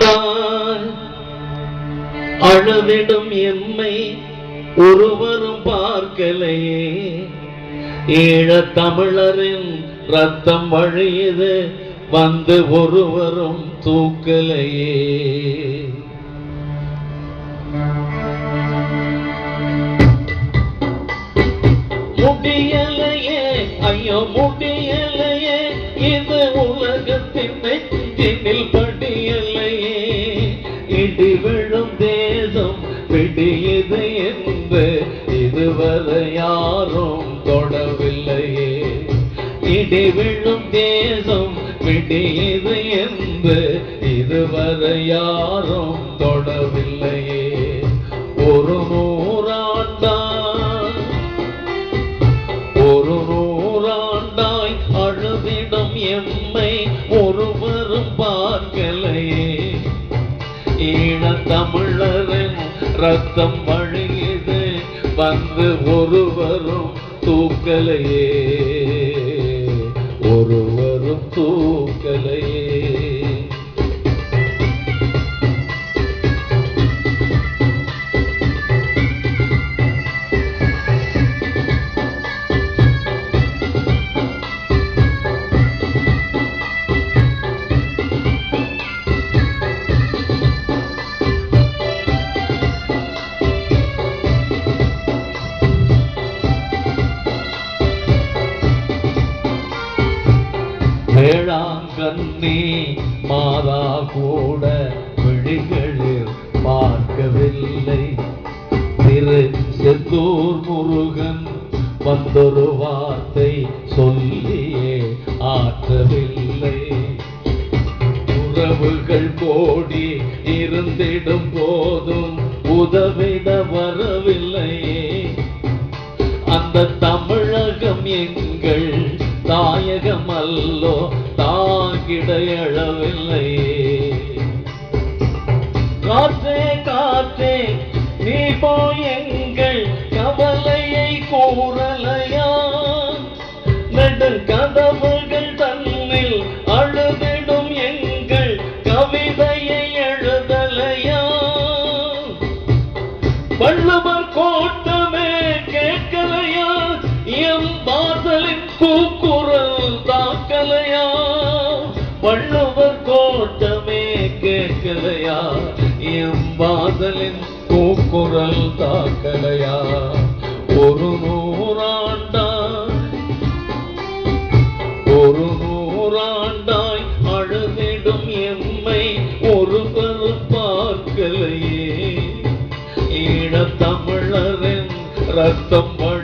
நூறாண்டாய் அழவிடும் எம்மை ஒருவரும் பார்க்கலையே. ஈழ தமிழரின் ரத்தம் வழியது வந்து ஒருவரும் தூக்கலையே. முடியலையே ஐயோ முடியலையே இடி விழும் தேசம் பிடியது என்று இதுவரை யாரும் தொடவில்லையே. இடி விழும் தேசம் பிடியது என்று இதுவரை யாரும் தொடவில்லையே. ஒரு நூறாண்டாய் ஒரு நூறாண்டாய் அழுதிடம் எம்மை தமிழரின் ரத்தம் வழியது வந்து ஒருவரும் தூக்கலையே. வேளாங்கண்ணி மாதா கூட விழிகளில் பார்க்கவில்லை. திரு செந்தூர் முருகன் வந்தொரு வார்த்தை சொல்லியே ஆற்றவில்லை. உறவுகள் கோடி இருந்திடும் போதும் உதவிட வரவில்லை. தாயகம் அல்லோ தாங்கிட எழவில்லையே காற்றே காற்றே நீ போய் எங்கள் கவலையை கூறலையா? நெடுங் கதவுகள் தன்னில் அழுதிடும் எங்கள் கவிதையை எழுதலையா? வள்ளுவர் கோட்டமே கேட்கலையா? எம் வாசலின் கூக்குரல் வள்ளுவர் கோட்டமே கேட்கலையா? என் வாசலின் கூக்குரல் தாக்கலையா? ஒரு நூறாண்டாய் ஒரு நூறாண்டாய் அழுதிடும் எம்மை ஒருவர் பார்க்கலையே. ஈழத்தமிழரின் ரத்தம் வழி